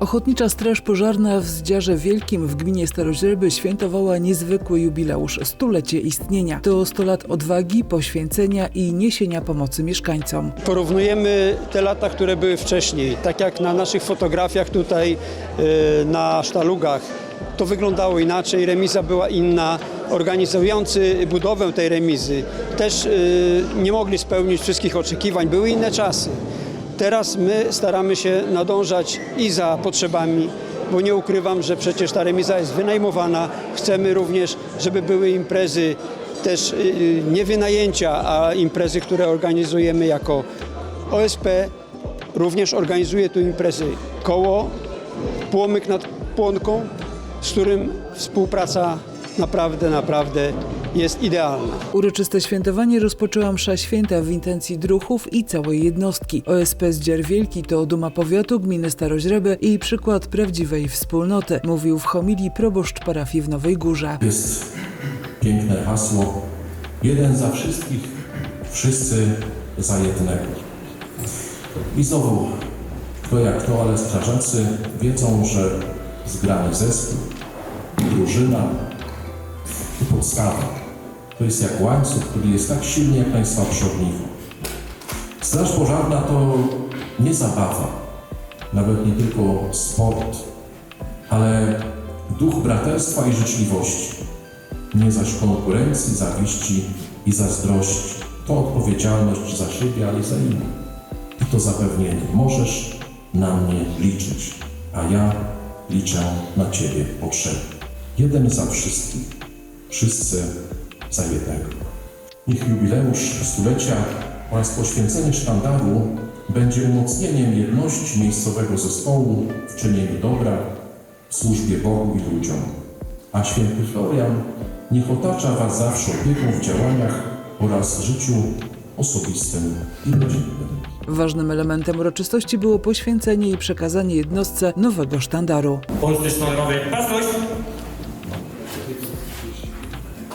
Ochotnicza Straż Pożarna w Zdziarze Wielkim w gminie Staroźreby świętowała niezwykły jubileusz stulecie istnienia. To 100 lat odwagi, poświęcenia i niesienia pomocy mieszkańcom. Porównujemy te lata, które były wcześniej, tak jak na naszych fotografiach tutaj e, na sztalugach. To wyglądało inaczej, remiza była inna. Organizujący budowę tej remizy też e, nie mogli spełnić wszystkich oczekiwań, były inne czasy. Teraz my staramy się nadążać i za potrzebami, bo nie ukrywam, że przecież ta remiza jest wynajmowana. Chcemy również, żeby były imprezy też y, nie wynajęcia, a imprezy, które organizujemy jako OSP. Również organizuje tu imprezy koło Płomyk nad Płonką, z którym współpraca naprawdę, naprawdę jest idealna. Uroczyste świętowanie rozpoczęła msza święta w intencji druhów i całej jednostki. OSP Zdziar Wielki to duma powiatu gminy Staroźreby i przykład prawdziwej wspólnoty, mówił w homilii proboszcz parafii w Nowej Górze. Jest piękne hasło jeden za wszystkich, wszyscy za jednego. I znowu, kto jak to, ale strażacy wiedzą, że zgrany zespół, drużyna i podstawa to jest jak łańcuch, który jest tak silny jak najsłabsze ogniwo. Straż pożarna to nie zabawa, nawet nie tylko sport, ale duch braterstwa i życzliwości. Nie zaś konkurencji, zawiści i zazdrości. To odpowiedzialność za siebie, ale i za innych. I to zapewnienie. Możesz na mnie liczyć, a ja liczę na Ciebie potrzeby. Jeden za wszystkich, wszyscy za jednego. Niech jubileusz stulecia oraz poświęcenie sztandaru będzie umocnieniem jedności miejscowego zespołu w czynieniu dobra, w służbie Bogu i ludziom. A święty Florian niech otacza Was zawsze opieką w działaniach oraz życiu osobistym i rodzinnym. Ważnym elementem uroczystości było poświęcenie i przekazanie jednostce nowego sztandaru. Polscy sztandarowie Baczność!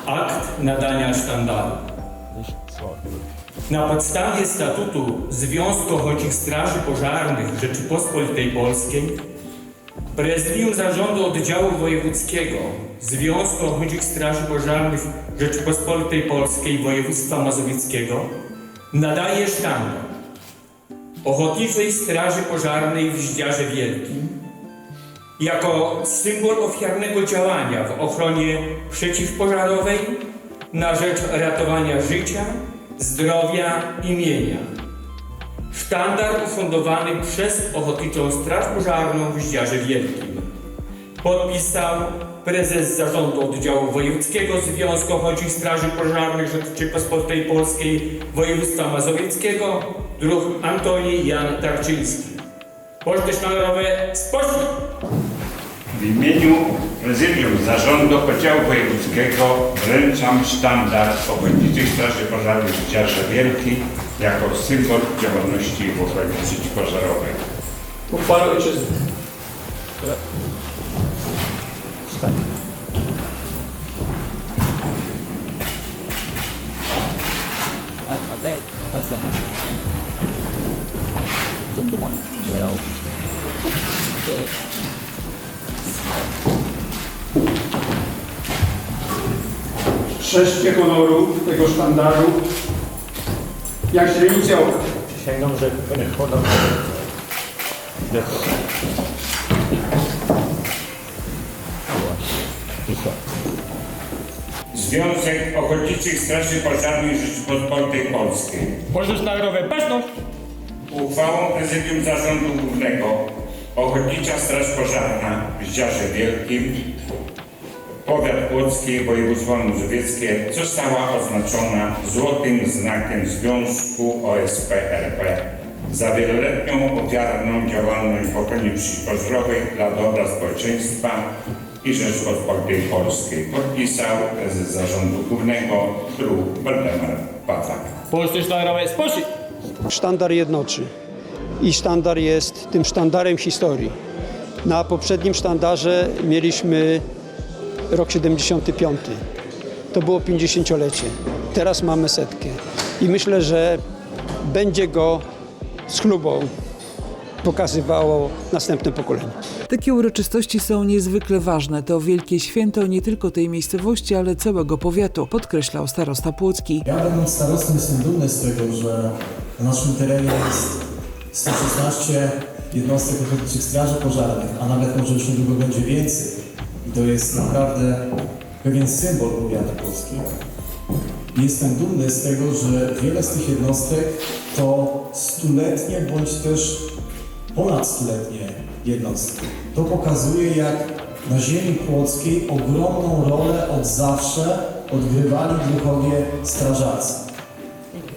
Akt nadania sztandaru. Na podstawie statutu Związku Ochotniczych Straży Pożarnych Rzeczypospolitej Polskiej Prezydium Zarządu Oddziału Wojewódzkiego Związku Ochotniczych Straży Pożarnych Rzeczypospolitej Polskiej Województwa Mazowieckiego nadaje sztandar Ochotniczej Straży Pożarnej w Zdziarze Wielkim jako symbol ofiarnego działania w ochronie przeciwpożarowej na rzecz ratowania życia, zdrowia i mienia. Sztandar ufundowany przez Ochotniczą Straż Pożarną w Zdziarze Wielkim. Podpisał prezes Zarządu Oddziału Wojewódzkiego Związku Ochotniczych Straży Pożarnych Rzeczypospolitej Polskiej Województwa Mazowieckiego, druh Antoni Jan Tarczyński. Polskie Sztandarowe spośród W imieniu Prezydium Zarządu Oddziału Wojewódzkiego wręczam sztandar Ochotniczej Straży Pożarnej w Dziarze Wielki jako symbol działalności w ochronie przeciwpożarowej. uchwałę ojczyzny. Trzeszcie honoru tego sztandaru jak źrenice oka. Przysięgam, że będę podał Związek Ochotniczych Straży Pożarnych Rzeczypospolitej Polskiej. Polskie Sztandarowe Baczność! Uchwałą Prezydium Zarządu Głównego Ochotnicza Straż Pożarna w Dziarze Wielkim Powiat Płocki, województwo mazowieckie została oznaczona złotym znakiem Związku OSP RP za wieloletnią ofiarną działalność w ochronie przeciwpożarowej dla dobra społeczeństwa i Rzeczpospolitej Polskiej. Podpisał prezes Zarządu Głównego Dru Waldemar Pawlak. Polskie Sztandarowe spośród Sztandar jednoczy i sztandar jest tym sztandarem historii. Na poprzednim sztandarze mieliśmy rok 75. To było 50-lecie. Teraz mamy setkę. I myślę, że będzie go z chlubą pokazywało następne pokolenie. Takie uroczystości są niezwykle ważne. To wielkie święto nie tylko tej miejscowości, ale całego powiatu, podkreślał starosta Płocki. Ja będąc starostą jestem dumny z tego, że na naszym terenie jest 116 jednostek ochotniczych straży pożarnych, a nawet może już niedługo będzie więcej. I to jest naprawdę pewien symbol powiatu polskiego. Jestem dumny z tego, że wiele z tych jednostek to stuletnie bądź też ponad stuletnie jednostki. To pokazuje, jak na ziemi płockiej ogromną rolę od zawsze odgrywali druhowie strażacy.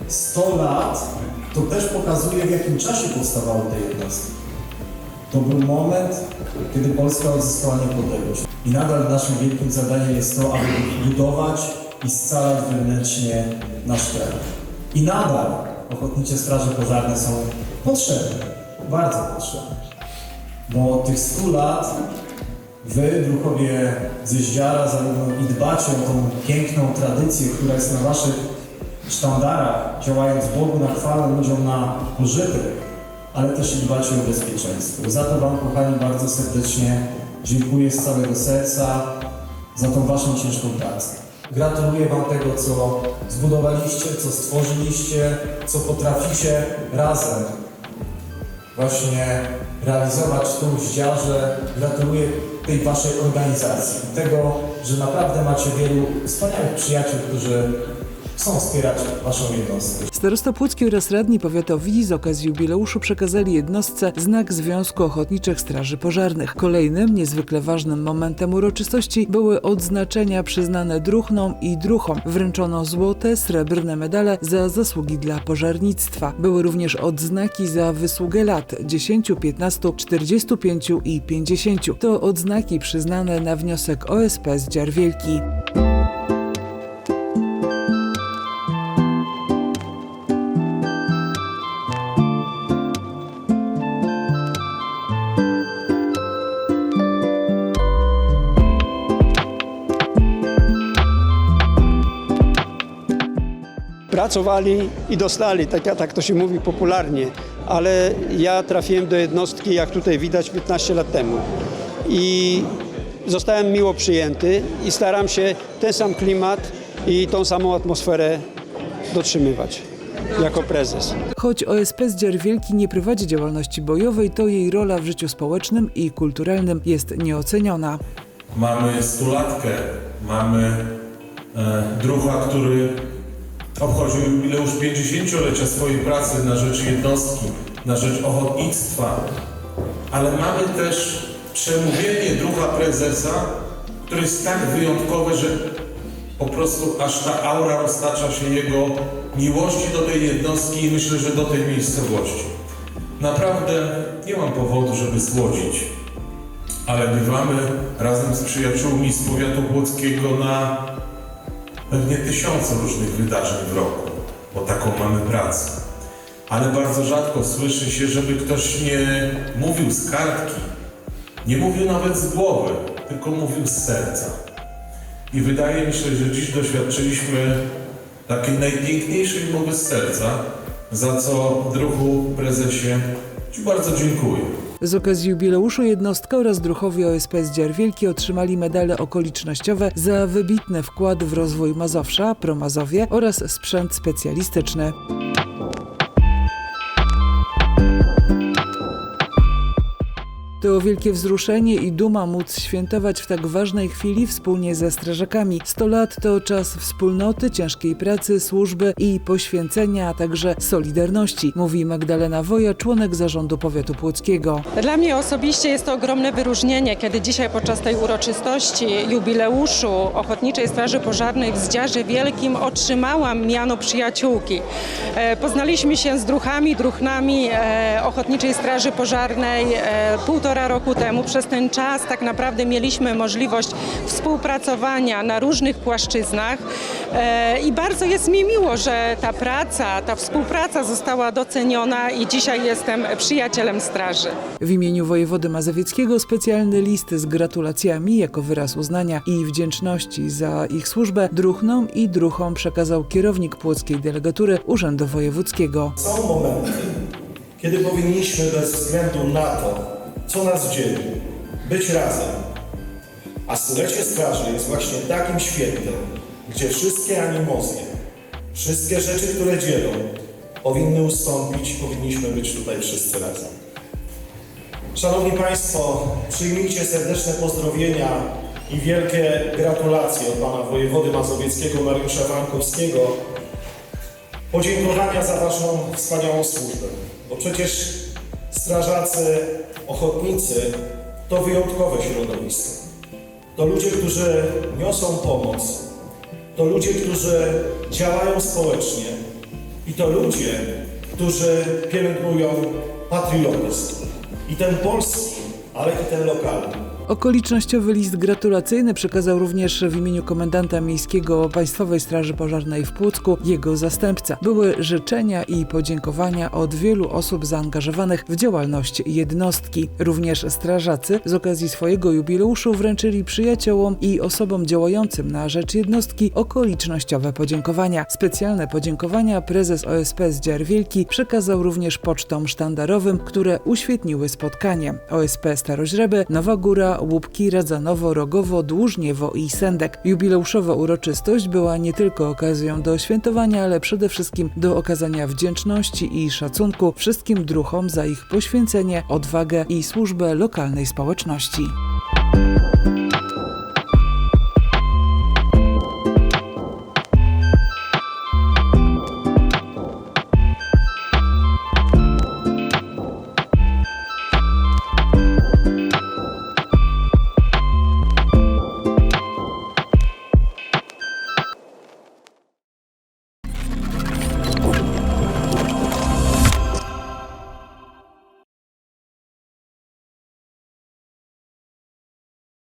100 lat to też pokazuje, w jakim czasie powstawały te jednostki. To był moment, kiedy Polska odzyskała niepodległość. I nadal naszym wielkim zadaniem jest to, aby budować i scalać wewnętrznie nasz kraj. I nadal ochotnicze straże pożarne są potrzebne, bardzo potrzebne. Bo tych 100 lat Wy, druhowie ze Zdziara, zarówno i dbacie o tą piękną tradycję, która jest na Waszych sztandarach, działając Bogu na chwałę, ludziom na pożytek, ale też i dbacie o bezpieczeństwo. Za to Wam, kochani, bardzo serdecznie dziękuję z całego serca za tą Waszą ciężką pracę. Gratuluję Wam tego, co zbudowaliście, co stworzyliście, co potraficie razem właśnie realizować tu w. Gratuluję tej Waszej organizacji. Tego, że naprawdę macie wielu wspaniałych przyjaciół, którzy chcą wspierać Waszą jednostkę. Starosta Płocki oraz radni powiatowi z okazji jubileuszu przekazali jednostce znak Związku Ochotniczych Straży Pożarnych. Kolejnym, niezwykle ważnym momentem uroczystości były odznaczenia przyznane druchnom i druchom. Wręczono złote, srebrne medale za zasługi dla pożarnictwa. Były również odznaki za wysługę lat 10, 15, 45 i 50. To odznaki przyznane na wniosek OSP z Dziar Pracowali i dostali, tak, tak to się mówi popularnie, ale ja trafiłem do jednostki, jak tutaj widać, 15 lat temu. I zostałem miło przyjęty i staram się ten sam klimat i tą samą atmosferę dotrzymywać jako prezes. Choć OSP z Dziar Wielki nie prowadzi działalności bojowej, to jej rola w życiu społecznym i kulturalnym jest nieoceniona. Mamy stulatkę, mamy e, druha, który obchodził jubileusz 50-lecia swojej pracy na rzecz jednostki, na rzecz ochotnictwa, ale mamy też przemówienie druha prezesa, które jest tak wyjątkowe, że po prostu aż ta aura roztacza się jego miłości do tej jednostki i myślę, że do tej miejscowości. Naprawdę nie mam powodu, żeby słodzić ale bywamy razem z przyjaciółmi z powiatu płockiego na pewnie tysiące różnych wydarzeń w roku, bo taką mamy pracę. Ale bardzo rzadko słyszy się, żeby ktoś nie mówił z kartki, nie mówił nawet z głowy, tylko mówił z serca. I wydaje mi się, że dziś doświadczyliśmy takiej najpiękniejszej mowy z serca, za co druhu prezesie Ci bardzo dziękuję. Z okazji jubileuszu jednostka oraz druhowie OSP z Dziar Wielki otrzymali medale okolicznościowe za wybitny wkład w rozwój Mazowsza, Promazowie oraz sprzęt specjalistyczny. To wielkie wzruszenie i duma móc świętować w tak ważnej chwili wspólnie ze strażakami. 100 lat to czas wspólnoty, ciężkiej pracy, służby i poświęcenia, a także solidarności, mówi Magdalena Woja, członek zarządu powiatu płockiego. Dla mnie osobiście jest to ogromne wyróżnienie, kiedy dzisiaj podczas tej uroczystości jubileuszu Ochotniczej Straży Pożarnej w Zdziarze Wielkim otrzymałam miano przyjaciółki. E, Poznaliśmy się z druchami, druchnami e, Ochotniczej Straży Pożarnej e, półtora roku temu. Przez ten czas tak naprawdę mieliśmy możliwość współpracowania na różnych płaszczyznach e, i bardzo jest mi miło, że ta praca, ta współpraca została doceniona i dzisiaj jestem przyjacielem straży. W imieniu wojewody mazowieckiego specjalny list z gratulacjami jako wyraz uznania i wdzięczności za ich służbę druchnom i druchom przekazał kierownik płockiej delegatury Urzędu Wojewódzkiego. Są momenty, kiedy powinniśmy bez względu na to, co nas dzieli, być razem. A stulecie straży jest właśnie takim świętem, gdzie wszystkie animozje, wszystkie rzeczy, które dzielą, powinny ustąpić, powinniśmy być tutaj wszyscy razem. Szanowni Państwo, przyjmijcie serdeczne pozdrowienia i wielkie gratulacje od Pana Wojewody Mazowieckiego Mariusza Wankowskiego. Podziękowania za Waszą wspaniałą służbę, bo przecież strażacy, ochotnicy to wyjątkowe środowisko. To ludzie, którzy niosą pomoc, to ludzie, którzy działają społecznie i to ludzie, którzy pielęgnują patriotyzm. I ten polski, ale i ten lokalny. Okolicznościowy list gratulacyjny przekazał również w imieniu komendanta miejskiego Państwowej Straży Pożarnej w Płocku jego zastępca. Były życzenia i podziękowania od wielu osób zaangażowanych w działalność jednostki. Również strażacy z okazji swojego jubileuszu wręczyli przyjaciołom i osobom działającym na rzecz jednostki okolicznościowe podziękowania. Specjalne podziękowania prezes OSP z Dziar Wielki przekazał również pocztom sztandarowym, które uświetniły spotkanie. OSP Staroźreby, Nowa Góra, Łupki, Radzanowo, Rogowo, Dłużniewo i Sendek. Jubileuszowa uroczystość była nie tylko okazją do świętowania, ale przede wszystkim do okazania wdzięczności i szacunku wszystkim druhom za ich poświęcenie, odwagę i służbę lokalnej społeczności.